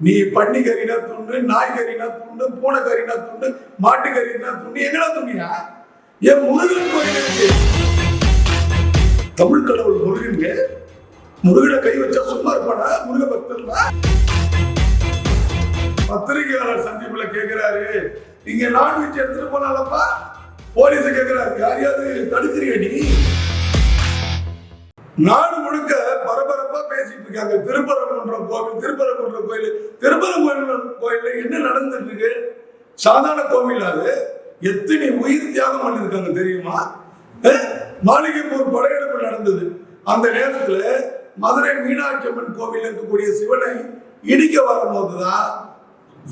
நீ பண்ணி கறினா துண்டு நாய் கறினா துண்டு பூனை கறினா துண்டு மாட்டு கறினா துண்டு எங்கடா துண்டியா? என் முருகன் கோயில் இருக்கு. தமிழ் கடவுள் முருகனுங்க முருகனை கை வச்சா சும்மா இருப்பானா? முருக பக்தர்னா பத்திரிகையாளர் சந்திப்புல கேக்குறாரு. நீங்க நான்வெஜ் எடுத்துட்டு போனாலப்பா? போலீஸ் கேக்குறாரு. யாரையாவது தடுக்கிறீங்க நீ? நான் இருக்காங்க. திருப்பரங்குன்றம் கோவில் திருப்பரங்குன்றம் கோயில் திருப்பரங்குன்றம் கோயிலில் என்ன நடந்துட்டு இருக்கு சாதாரண கோவில் அது. எத்தனை உயிர் தியாகம் பண்ணிருக்காங்க தெரியுமா? மாளிகைப்பூர் படையெடுப்பு நடந்தது. அந்த நேரத்துல மதுரை மீனாட்சி அம்மன் கோவில் இருக்கக்கூடிய சிவனை இடிக்க வரும்போதுதான்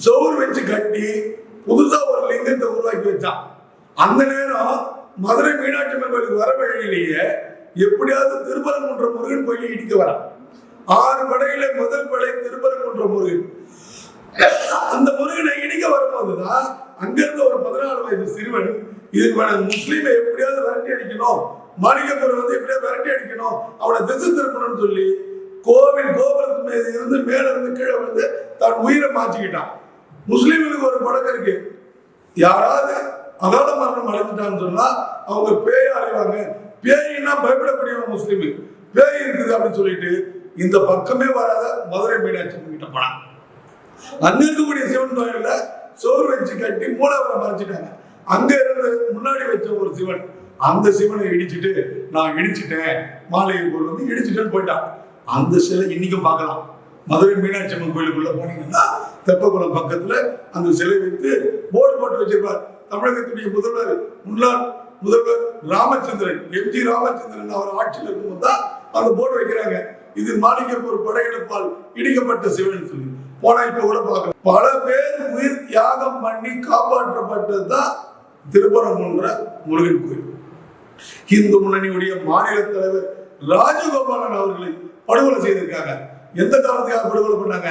சோறு வச்சு கட்டி புதுசா ஒரு லிங்கத்தை உருவாக்கி வச்சான். அந்த நேரம் மதுரை மீனாட்சி அம்மன் கோயிலுக்கு வர வழியிலேயே எப்படியாவது திருப்பரங்குன்ற முருகன் கோயிலை இடிக்க வரான். ஆறு படையில முதல் படை திருப்பரங்குன்ற முருகன். அந்த முருகனை இடிக்க வரும்போதுதான் அங்கிருந்து ஒரு பதினாலு வயது சிறுவன் இது முஸ்லீமை எப்படியாவது விரட்டி அடிக்கணும். மாணிக்கப்பூர் வந்து எப்படியாவது விரட்டி அடிக்கணும். அவனை திசை திருப்பணும்னு சொல்லி கோவில் கோபுரத்து மீது இருந்து மேல இருந்து கீழே வந்து தன் உயிரை மாற்றிக்கிட்டான். முஸ்லீம்களுக்கு ஒரு பழக்கம் இருக்கு. யாராவது அகால மரணம் அடைஞ்சிட்டான்னு சொன்னா அவங்க பேய் அடைவாங்க பேயின்னா பயப்படக்கூடிய முஸ்லீம். பேய் இருக்குது அப்படின்னு சொல்லிட்டு இந்த பக்கமே வராத மதுரை மீனாட்சி அம்மன் கிட்ட போனான். அங்க இருக்கக்கூடிய சிவன் கோயில்ல சோறு வச்சு கட்டி மூலவரை மறைச்சிட்டாங்க. அங்க இருந்து முன்னாடி வச்ச ஒரு சிவன் அந்த சிவனை இடிச்சிட்டு நான் இடிச்சிட்டேன் மாலையப்பூர் வந்து இடிச்சிட்டேன்னு போயிட்டான். அந்த சிலை இன்னைக்கும் பார்க்கலாம். மதுரை மீனாட்சி அம்மன் கோயிலுக்குள்ள போனீங்கன்னா தெப்பகுளம் பக்கத்துல அந்த சிலை வைத்து போர்டு போட்டு வச்சிருப்பார். தமிழகத்துடைய முதல்வர் முன்னாள் முதல்வர் ராமச்சந்திரன் எம் ஜி ராமச்சந்திரன் அவர் ஆட்சியில் இருக்கும்போது தான் அந்த போர்டு வைக்கிறாங்க. இது மாளிகைப்பூர் படையெடுப்பால் இடிக்கப்பட்ட சிவன் சொல்லி. போனா இப்ப கூட பார்க்கலாம். பல பேர் உயிர் தியாகம் பண்ணி காப்பாற்றப்பட்டது தான் திருப்பரங்குன்ற முருகன் கோயில். இந்து முன்னணியுடைய மாநில தலைவர் ராஜகோபாலன் அவர்களை படுகொலை செய்திருக்காங்க. எந்த காரணத்துக்காக படுகொலை பண்ணாங்க?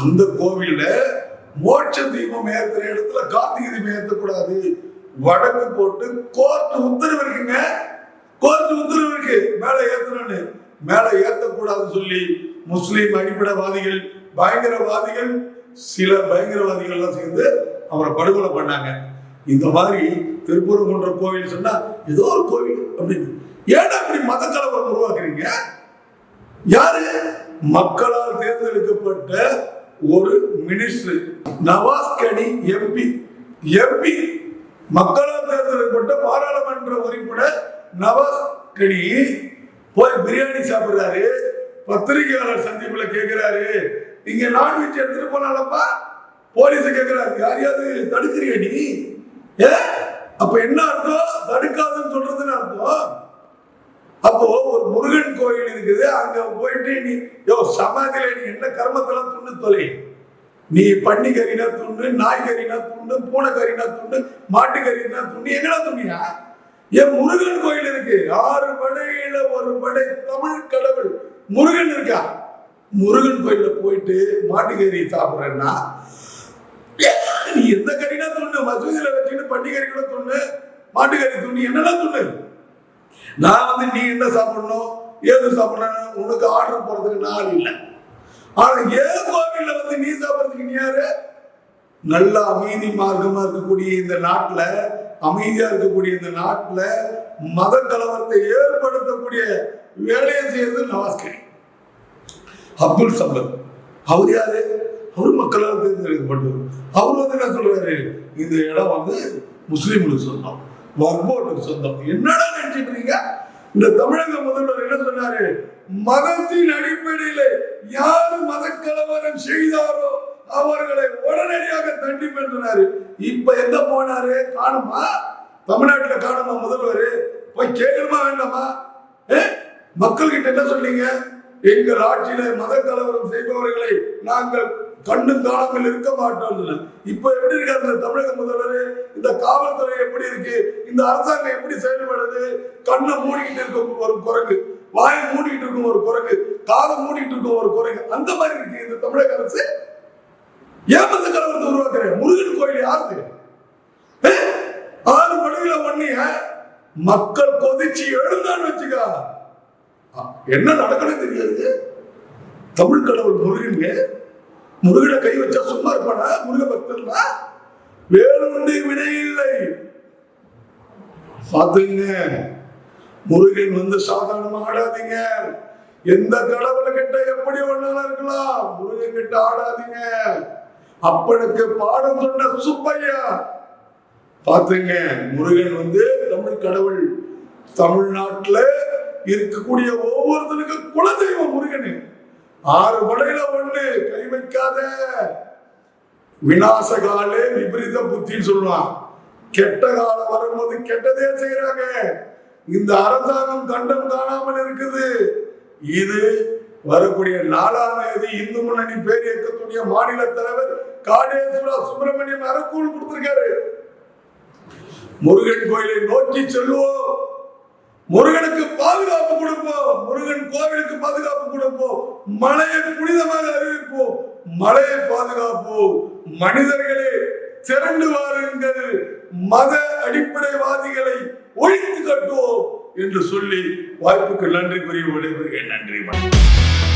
அந்த கோவில்ல மோட்ச தீபம் ஏத்துற இடத்துல கார்த்திகை தீபம் ஏற்றக்கூடாது வடக்கு போட்டு கோர்ட் உத்தரவு இருக்குங்க. கோர்ட் உத்தரவு இருக்கு. மேல ஏத்தணும்னு. மேல ஏத்தக்கூடாதுன்னு சொல்லி முஸ்லீம் அடிப்படைவாதிகள் பயங்கரவாதிகள் சில பயங்கரவாதிகள் எல்லாம் சேர்ந்து அவரை படுகொலை பண்ணாங்க. இந்த மாதிரி திருப்பூர்குன்ற கோவில் சொன்னா ஏதோ ஒரு கோவில் அப்படின்னு. ஏன்டா இப்படி மத கலவரம் உருவாக்குறீங்க? யாரு? மக்களால் தேர்ந்தெடுக்கப்பட்ட ஒரு மினிஸ்டர் நவாஸ் கனி எம்பி எம்பி மக்களால் தேர்ந்தெடுக்கப்பட்ட பாராளுமன்ற உறுப்பினர் நவாஸ் போய் பிரியாணி சாப்பிடுறாரு. பத்திரிகையாளர் சந்திப்புல கேட்குறாரு இங்க நான்வெஜ் எடுத்துட்டு போனாலப்பா போலீஸ் கேட்குறாரு யாரையாவது தடுக்கிறியா நீ? ஏ? அப்ப என்ன அர்த்தம்? தடுக்காதுன்னு சொல்றதுன்னு அர்த்தம்? அப்போ ஒரு முருகன் கோயில் இருக்குது. அங்க போயிட்டு நீ யோ சமாதியில நீ என்ன கர்மத்தெல்லாம் துண்டு தொலை? நீ பண்ணி கறினா துண்டு நாய் கறினா துண்டு பூனை கறினா துண்டு மாட்டு கறினா துண்டு எங்கடா துணியா என் முருகன் கோயில் இருக்கு. ஆறு படையில ஒரு படை தமிழ் கடவுள். முருகன் இருக்கா? முருகன் கோயில போயிட்டு மாட்டுக்கறி சாப்பிட்றேன்னா நீ எந்த கறினா துண்ணு? மசூதியில வச்சுக்கிட்டு பன்னி கூட துண்ணு. மாட்டுக்கறி துண்ணு. என்னென்ன துண்ணு? நான் வந்து நீ என்ன சாப்பிடணும்? ஏது சாப்பிடணும் உனக்கு ஆர்டர் போறதுக்கு நான் இல்லை. ஆனா ஏன் கோவில்ல வந்து நீ சாப்பிட்றதுக்கு நீ யாரு? நல்ல அமைதி மார்க்கமா இருக்கக்கூடிய இந்த நாட்டுல அமைதியா இருக்கக்கூடிய இந்த நாட்டுல மத கலவரத்தை ஏற்படுத்தக்கூடிய வேலையை செய்யறது நவாஸ்கரி அப்துல் சம்பத் அவர் யாரு? அவர் மக்களால் தேர்ந்தெடுக்கப்பட்டவர். அவர் வந்து என்ன சொல்றாரு? இந்த இடம் வந்து முஸ்லீம்களுக்கு சொந்தம் வர்போட்டுக்கு சொந்தம். என்னடா நினைச்சிட்டு இருக்கீங்க? இந்த தமிழக முதல்வர் என்ன சொன்னாரு? மதத்தின் அடிப்படையில் யாரு மத கலவரம் செய்தாரோ அவர்களை உடனடியாக தண்டிப்பேன் சொன்னாரு இப்ப எங்க போனாரு? காணுமா? தமிழ்நாட்டுல காணுமா முதல்வர்? போய் கேட்கணுமா வேண்டாமா? மக்கள்கிட்ட என்ன சொன்னீங்க? எங்கள் ஆட்சியில மத கலவரம் செய்பவர்களை நாங்கள் கண்ணும் காணாமல் இருக்க மாட்டோம் இப்ப எப்படி இருக்காரு இந்த தமிழக முதல்வர்? இந்த காவல்துறை எப்படி இருக்கு? இந்த அரசாங்கம் எப்படி செயல்படுது? கண்ணை மூடிக்கிட்டு இருக்கும் ஒரு குரங்கு வாயை மூடிக்கிட்டு இருக்கும் ஒரு குரங்கு காதை மூடிக்கிட்டு இருக்கும் ஒரு குரங்கு. அந்த மாதிரி இருக்கு இந்த தமிழக அரசு. ஏன் அந்த கலவரத்தை உருவாக்குற முருகன் கோயில் யாருக்கு? ஆறு மணியில ஒன்னிய மக்கள் கொதிச்சு எழுந்தான்னு வச்சுக்கா. என்ன நடக்கணும் தெரியாது. தமிழ் கடவுள் முருகனுங்க முருகனை கை வச்சா சும்மா இருப்பானா? முருக பக்தர்னா வேலுண்டு வினை இல்லை. பாத்துங்க முருகன் வந்து சாதாரணமா ஆடாதீங்க. எந்த கடவுள் கிட்ட எப்படி வேணாலும் இருக்கலாம்? முருகன் கிட்ட ஆடாதீங்க. அப்பனுக்கு பாடம் சொன்ன சுப்பையா. பாத்துங்க முருகன் வந்து தமிழ் கடவுள். தமிழ்நாட்டுல இருக்கக்கூடிய ஒவ்வொருத்தனுக்கும் குலதெய்வம் முருகன். ஆறு படையில ஒண்ணு கை வைக்காத. விநாசகாலே விபரீத புத்தின்னு சொல்லுவான். கெட்ட காலம் வரும்போது கெட்டதே செய்யறாங்க இந்த அரசாங்கம் கண்டம் காணாமல் இருக்குது. இது வரக்கூடிய நாலாம் தேதி இந்து முன்னணி பேர் இயக்கத்துடைய மாநில தலைவர் காடேஸ்வரா சுப்பிரமணியம் அரக்கூல் கொடுத்திருக்காரு. முருகன் கோயிலை நோக்கி செல்வோம் முருகனுக்கு பாதுகாப்பு கொடுப்போம். முருகன் கோவிலுக்கு பாதுகாப்பு கொடுப்போம். மலையை புனிதமாக அறிவிப்போம். மலையை பாதுகாப்போம். மனிதர்களே திரண்டு வாருங்கள். மத அடிப்படைவாதிகளை ஒழித்து கட்டுவோம். என்று சொல்லி வாய்ப்புக்கு நன்றி கூறி விடைபெறுகிறேன். நன்றி வணக்கம்.